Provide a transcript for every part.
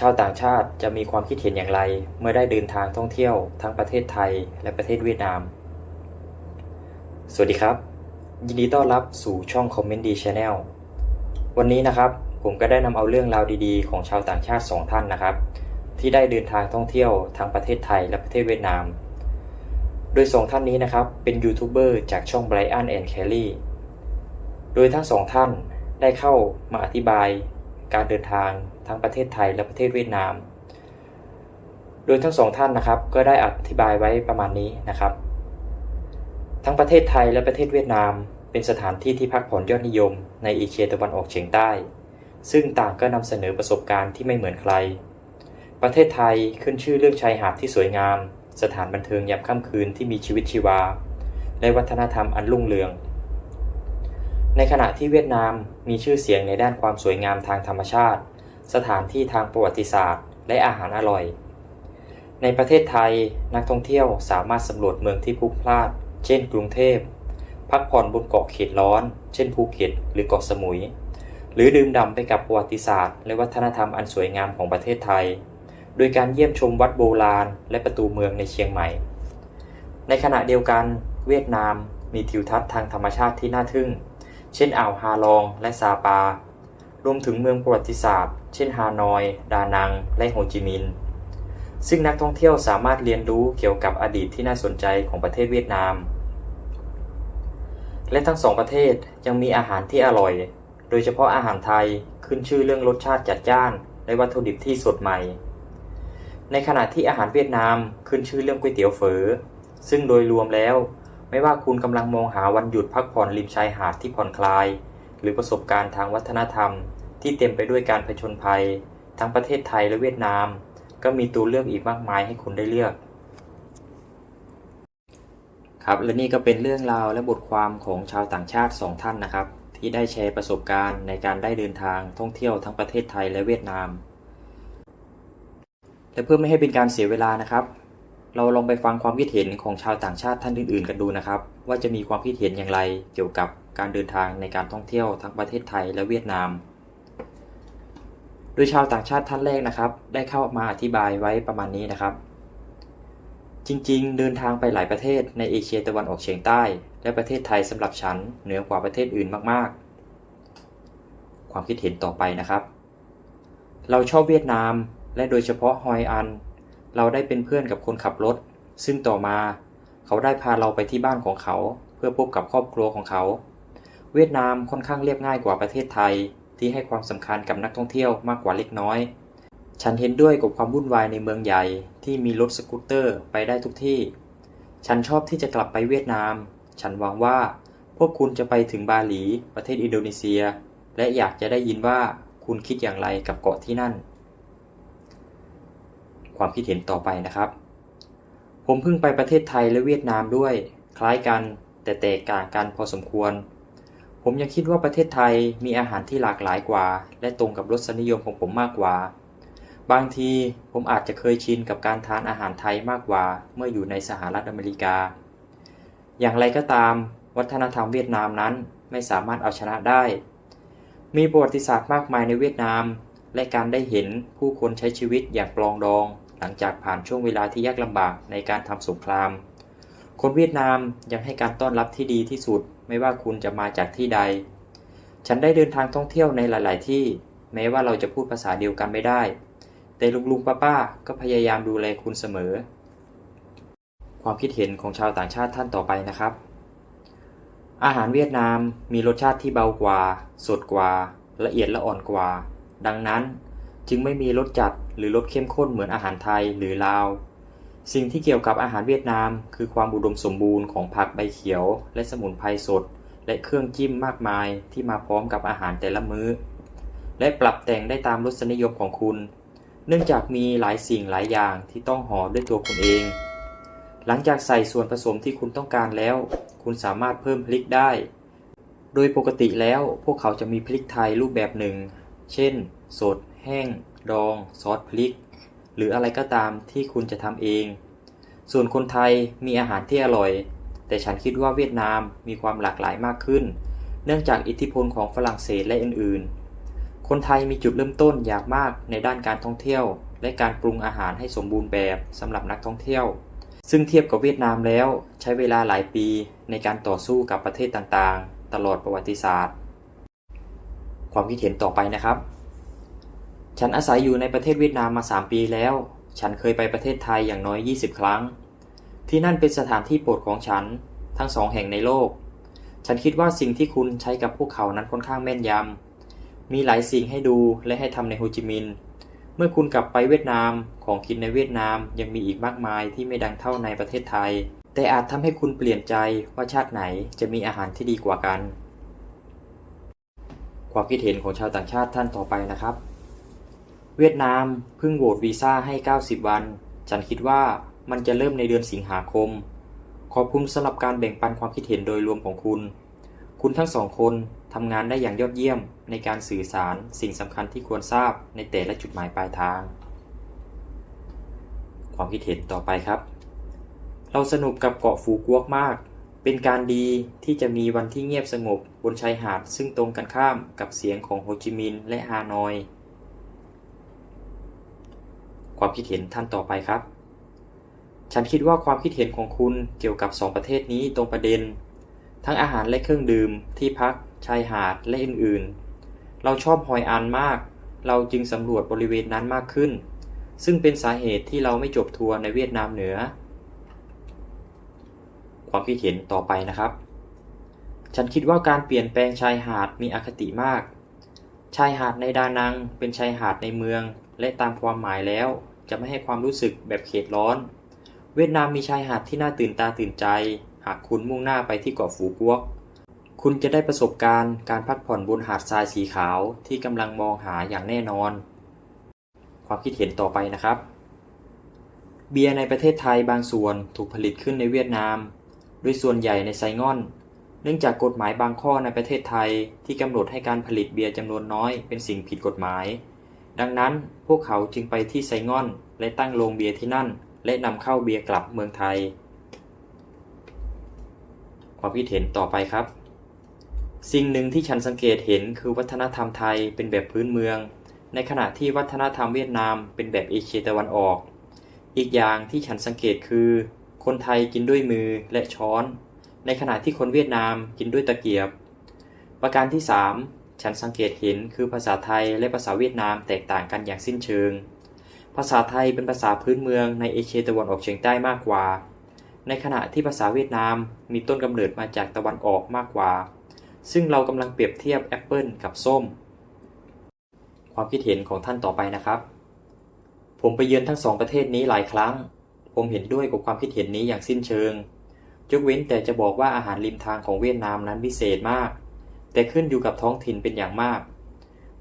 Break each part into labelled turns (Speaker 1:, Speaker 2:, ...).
Speaker 1: ชาวต่างชาติจะมีความคิดเห็นอย่างไร เมื่อได้เดินทางท่องเที่ยวทั้งประเทศไทยและประเทศเวียดนาม สวัสดีครับ ยินดีต้อนรับสู่ช่อง Comment D Channel วันนี้นะครับผมก็ได้นำเอาเรื่องราวดีๆ ของชาวต่างชาติ 2 ท่านนะครับ ที่ได้เดินทางท่องเที่ยวทั้งประเทศไทยและประเทศเวียดนาม โดยสองท่านนี้นะครับเป็นยูทูบเบอร์จากช่อง Brian and Kelly โดยทั้งสองท่านได้เข้ามาอธิบาย การเดินทางทั้งประเทศไทยและประเทศเวียดนาม โดยทั้งสองท่านนะครับ ก็ได้อธิบายไว้ประมาณนี้นะครับ ทั้งประเทศไทยและประเทศเวียดนาม เป็นสถานที่ที่พักผ่อนยอดนิยม ในเอเชียตะวันออกเฉียงใต้ ซึ่งต่างก็นำเสนอประสบการณ์ที่ไม่เหมือนใคร ประเทศไทยขึ้นชื่อเรื่องชายหาดที่สวยงาม สถานบันเทิงยามค่ำคืนที่มีชีวิตชีวา และวัฒนธรรมอันรุ่งเรือง ในขณะที่เวียดนามมีชื่อเสียงในด้านความสวยงามทางธรรมชาติ สถานที่ทางประวัติศาสตร์ และอาหารอร่อย ในประเทศไทยนักท่องเที่ยวสามารถสำรวจเมืองที่พลุกพล่านเช่น กรุงเทพ พักผ่อนบนเกาะเขตร้อน เช่นภูเก็ตหรือเกาะสมุย หรือดื่มด่ำไปกับประวัติศาสตร์ และวัฒนธรรมอันสวยงามของประเทศไทย โดยการเยี่ยมชมวัดโบราณ และประตูเมืองในเชียงใหม่ ในขณะเดียวกัน เวียดนามมีทิวทัศน์ทางธรรมชาติที่น่าทึ่ง เช่นอ่าวฮาลองและซาปา รวมถึงเมืองประวัติศาสตร์ เช่นฮานอย ดานัง และโฮจิมินห์ ซึ่งนักท่องเที่ยวสามารถเรียนรู้เกี่ยวกับอดีตที่น่าสนใจของประเทศเวียดนาม และทั้งสองประเทศยังมีอาหารที่อร่อย โดยเฉพาะอาหารไทยขึ้นชื่อเรื่องรสชาติจัดจ้าน และวัตถุดิบที่สดใหม่ ในขณะที่อาหารเวียดนามขึ้นชื่อเรื่องก๋วยเตี๋ยวเฝอ ซึ่งโดยรวมแล้ว ไม่ว่าคุณกำลังมองหาวันหยุดพักผ่อนริมชายหาดที่ผ่อนคลาย หรือประสบการณ์ทางวัฒนธรรม ที่เต็มไปด้วยการผจญภัย ทั้งประเทศไทยและเวียดนาม ก็มีตัวเลือกอีกมากมายให้คุณได้เลือกครับและนี่ก็เป็นเรื่องราวและบทความของชาวต่างชาติ 2 ท่านนะครับ ที่ได้แชร์ประสบการณ์ในการได้เดินทางท่องเที่ยวทั้งประเทศไทยและเวียดนาม และเพื่อไม่ให้เป็นการเสียเวลานะครับ เราลองไปฟังความคิดเห็นของชาวต่างชาติท่านอื่น ๆ กันดูนะครับ ว่าจะมีความคิดเห็นอย่างไรเกี่ยวกับการเดินทางในการท่องเที่ยวทั้งประเทศไทยและเวียดนาม โดยชาวต่างชาติท่านแรกนะครับ ได้เข้ามาอธิบายไว้ประมาณนี้นะครับ จริง ๆ เดินทางไปหลายประเทศในเอเชียตะวันออกเฉียงใต้ และประเทศไทยสำหรับฉันเหนือกว่าประเทศอื่นมาก ๆ ความคิดเห็นต่อไปนะครับ เราชอบเวียดนาม และโดยเฉพาะฮอยอัน เราได้เป็นเพื่อนกับคนขับรถ ซึ่งต่อมา เขาได้พาเราไปที่บ้านของเขา เพื่อพบกับครอบครัวของเขา เวียดนามค่อนข้างเรียบง่ายกว่าประเทศไทย ที่ให้ความสำคัญกับนักท่องเที่ยวมากกว่าเล็กน้อย ฉันเห็นด้วยกับความวุ่นวายในเมืองใหญ่ที่มีรถสกูตเตอร์ไปได้ทุกที่ ฉันชอบที่จะกลับไปเวียดนาม ฉันหวังว่า พวกคุณจะไปถึงบาหลี ประเทศอินโดนีเซีย และอยากจะได้ยินว่าคุณคิดอย่างไรกับเกาะที่นั่น ความคิดเห็นต่อไปนะครับ ผมเพิ่งไปประเทศไทยและเวียดนามด้วย คล้ายกัน แต่แตกต่างกันพอสมควร ผมยังคิดว่าประเทศไทยมีอาหารที่หลากหลายกว่า และตรงกับรสนิยมของผมมากกว่า บางทีผมอาจจะเคยชินกับการทานอาหารไทยมากกว่า เมื่ออยู่ในสหรัฐอเมริกา อย่างไรก็ตาม วัฒนธรรมเวียดนามนั้นไม่สามารถเอาชนะได้ มีประวัติศาสตร์มากมายในเวียดนามและการได้เห็นผู้คนใช้ชีวิตอย่างปลองดอง หลังจากผ่านช่วงเวลาที่ยากลำบากในการทำสงคราม คนเวียดนามยังให้การต้อนรับที่ดีที่สุดไม่ว่าคุณจะมาจากที่ใด ฉันได้เดินทางท่องเที่ยวในหลาย ๆ ที่ แม้ว่าเราจะพูดภาษาเดียวกันไม่ได้ แต่ลุงๆป้าๆก็พยายามดูแลคุณเสมอ ความคิดเห็นของชาวต่างชาติท่านต่อไปนะครับ อาหารเวียดนามมีรสชาติที่เบากว่า สดกว่า ละเอียดละอ่อนกว่า ดังนั้นจึงไม่มีรสจัด หรือรสเข้มข้นเหมือนอาหารไทยหรือลาว สิ่งที่เกี่ยวกับอาหารเวียดนาม คือความอุดมสมบูรณ์ของผักใบเขียว และสมุนไพรสด และเครื่องจิ้มมากมายที่มาพร้อมกับอาหารแต่ละมื้อ และปรับแต่งได้ตามรสนิยมของคุณ เนื่องจากมีหลายสิ่งหลายอย่างที่ต้องห่อด้วยตัวคุณเอง หลังจากใส่ส่วนผสมที่คุณต้องการแล้ว คุณสามารถเพิ่มพริกได้ โดยปกติแล้วพวกเขาจะมีพริกไทยรูปแบบหนึ่ง เช่น สด แห้ง ดอง ซอสพริก หรืออะไรก็ตามที่คุณจะทำเอง ส่วนคนไทยมีอาหารที่อร่อย แต่ฉันคิดว่าเวียดนามมีความหลากหลายมากขึ้น เนื่องจากอิทธิพลของฝรั่งเศสและอื่นๆคคนไทยมีจุดเริ่มต้นอย่างมากในด้านการท่องเที่ยว และการปรุงอาหารให้สมบูรณ์แบบสำหรับนักท่องเที่ยว ซึ่งเทียบกับเวียดนามแล้วใช้เวลาหลายปีในการต่อสู้กับประเทศต่างๆ ตลอดประวัติศาสตร์ ความคิดเห็นต่อไปนะครับ ฉันอาศัยอยู่ในประเทศเวียดนามมา 3 ปีแล้ว ฉันเคยไปประเทศไทยอย่างน้อย 20 ครั้ง ที่นั่นเป็นสถานที่โปรดของฉัน ทั้งสองแห่งในโลก ฉันคิดว่าสิ่งที่คุณใช้กับพวกเขานั้นค่อนข้างแม่นยำ มีหลายสิ่งให้ดูและให้ทำในโฮจิมินห์ เมื่อคุณกลับไปเวียดนาม ของกินในเวียดนามยังมีอีกมากมายที่ไม่ดังเท่าในประเทศไทย แต่อาจทำให้คุณเปลี่ยนใจว่าชาติไหนจะมีอาหารที่ดีกว่ากัน ความคิดเห็นของชาวต่างชาติท่านต่อไปนะครับ เวียดนามเพิ่งโหวตวีซ่าให้ 90 วัน ฉันคิดว่ามันจะเริ่มในเดือนสิงหาคม ขอบคุณสำหรับการแบ่งปันความคิดเห็นโดยรวมของคุณ คุณทั้งสองคนทำงานได้อย่างยอดเยี่ยมในการสื่อสารสิ่งสำคัญที่ควรทราบในแต่ละจุดหมายปลายทาง ความคิดเห็นต่อไปครับ เราสนุกกับเกาะฟูกวกมาก เป็นการดีที่จะมีวันที่เงียบสงบบนชายหาดซึ่งตรงกันข้ามกับเสียงของโฮจิมินห์และฮานอย ความคิดเห็นท่านต่อไปครับ ฉันคิดว่าความคิดเห็นของคุณเกี่ยวกับสองประเทศนี้ตรงประเด็น ทั้งอาหารและเครื่องดื่ม ที่พัก ชายหาด และอื่นๆ เราชอบฮอยอันมาก เราจึงสำรวจบริเวณนั้นมากขึ้น ซึ่งเป็นสาเหตุที่เราไม่จบทัวร์ในเวียดนามเหนือ ความคิดเห็นต่อไปนะครับ ฉันคิดว่าการเปลี่ยนแปลงชายหาดมีอคติมาก ชายหาดในดานังเป็นชายหาดในเมืองและตามความหมายแล้ว จะไม่ให้ความรู้สึกแบบเขตร้อน เวียดนามมีชายหาดที่น่าตื่นตาตื่นใจ หากคุณมุ่งหน้าไปที่เกาะฟูกวก คุณจะได้ประสบการณ์การพักผ่อนบนหาดทรายสีขาวที่กำลังมองหาอย่างแน่นอน ความคิดเห็นต่อไปนะครับ เบียร์ในประเทศไทยบางส่วนถูกผลิตขึ้นในเวียดนาม โดยส่วนใหญ่ในไซงอนเนื่องจากกฎหมายบางข้อในประเทศไทยที่กำหนดให้การผลิตเบียร์จำนวนน้อยเป็นสิ่งผิดกฎหมาย ดังนั้นพวกเขาจึงไปที่ไซงอน และตั้งโรงเบียร์ที่นั่น และนำเข้าเบียร์กลับเมืองไทย ความคิดเห็นต่อไปครับ สิ่งหนึ่งที่ฉันสังเกตเห็นคือวัฒนธรรมไทยเป็นแบบพื้นเมือง ในขณะที่วัฒนธรรมเวียดนามเป็นแบบเอเชียตะวันออก อีกอย่างที่ฉันสังเกตคือ คนไทยกินด้วยมือและช้อน ในขณะที่คนเวียดนามกินด้วยตะเกียบ ประการที่ 3 ฉันสังเกตเห็นคือภาษาไทยและภาษาเวียดนามแตกต่างกันอย่างสิ้นเชิง ภาษาไทยเป็นภาษาพื้นเมืองในเอเชียตะวันออกเฉียงใต้มากกว่า ในขณะที่ภาษาเวียดนามมีต้นกำเนิดมาจากตะวันออกมากกว่า ซึ่งเรากำลังเปรียบเทียบแอปเปิลกับส้ม ความคิดเห็นของท่านต่อไปนะครับ ผมไปเยือนทั้งสองประเทศนี้หลายครั้ง ผมเห็นด้วยกับความคิดเห็นนี้อย่างสิ้นเชิงยกเว้นแต่จะบอกว่าอาหารริมทางของเวียดนามนั้นพิเศษมาก แต่ขึ้นอยู่กับท้องถิ่นเป็นอย่างมาก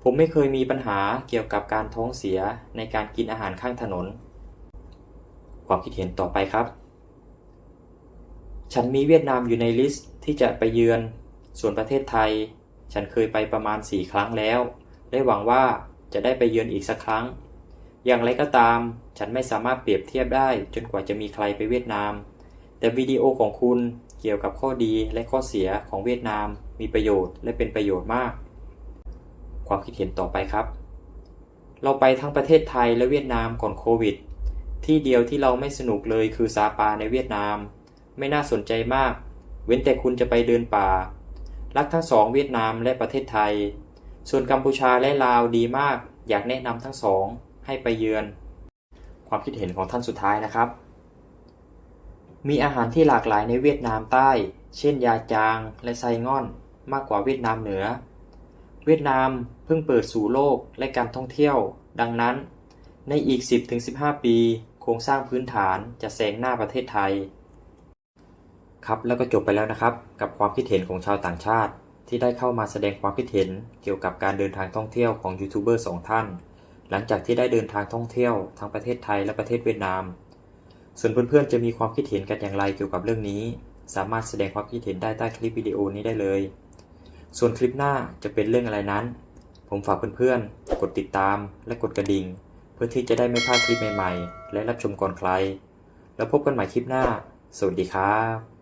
Speaker 1: ผมไม่เคยมีปัญหาเกี่ยวกับการท้องเสียในการกินอาหารข้างถนน ความคิดเห็นต่อไปครับ ฉันมีเวียดนามอยู่ในลิสต์ที่จะไปเยือน ส่วนประเทศไทย ฉันเคยไปประมาณ 4 ครั้งแล้ว และหวังว่าจะได้ไปเยือนอีกสักครั้ง อย่างไรก็ตาม ฉันไม่สามารถเปรียบเทียบได้จนกว่าจะมีใครไปเวียดนาม แต่วิดีโอของคุณเกี่ยวกับข้อดีและข้อเสียของเวียดนาม มีประโยชน์และเป็นประโยชน์มาก ความคิดเห็นต่อไปครับ เราไปทั้งประเทศไทยและเวียดนามก่อนโควิด ที่เดียวที่เราไม่สนุกเลยคือซาปาในเวียดนาม ไม่น่าสนใจมาก เว้นแต่คุณจะไปเดินป่า รักทั้งสองเวียดนามและประเทศไทย ส่วนกัมพูชาและลาวดีมาก อยากแนะนำทั้งสองให้ไปเยือน ความคิดเห็นของท่านสุดท้ายนะครับ มีอาหารที่หลากหลายในเวียดนามใต้ เช่นยาจางและไซง่อน มากกว่าเวียดนามเหนือ เวียดนามเพิ่งเปิดสู่โลกและการท่องเที่ยว ดังนั้น ในอีก 10-15 ปี โครงสร้างพื้นฐานจะแซงหน้าประเทศไทย ครับแล้วก็จบไปแล้วนะครับ กับความคิดเห็นของชาวต่างชาติ ที่ได้เข้ามาแสดงความคิดเห็นเกี่ยวกับการเดินทางท่องเที่ยวของยูทูบเบอร์สองท่าน หลังจากที่ได้เดินทางท่องเที่ยวทั้งประเทศไทยและประเทศเวียดนาม ส่วนเพื่อนๆจะมีความคิดเห็นกันอย่างไรเกี่ยวกับเรื่องนี้สามารถแสดงความคิดเห็นได้ใต้คลิปวิดีโอนี้ได้เลย ส่วนคลิปหน้าจะเป็นเรื่องอะไรนั้น ผมฝากเพื่อนๆ กดติดตามและกดกระดิ่ง เพื่อที่จะได้ไม่พลาดคลิปใหม่ๆ และรับชมก่อนใคร แล้วพบกันใหม่คลิปหน้า สวัสดีครับ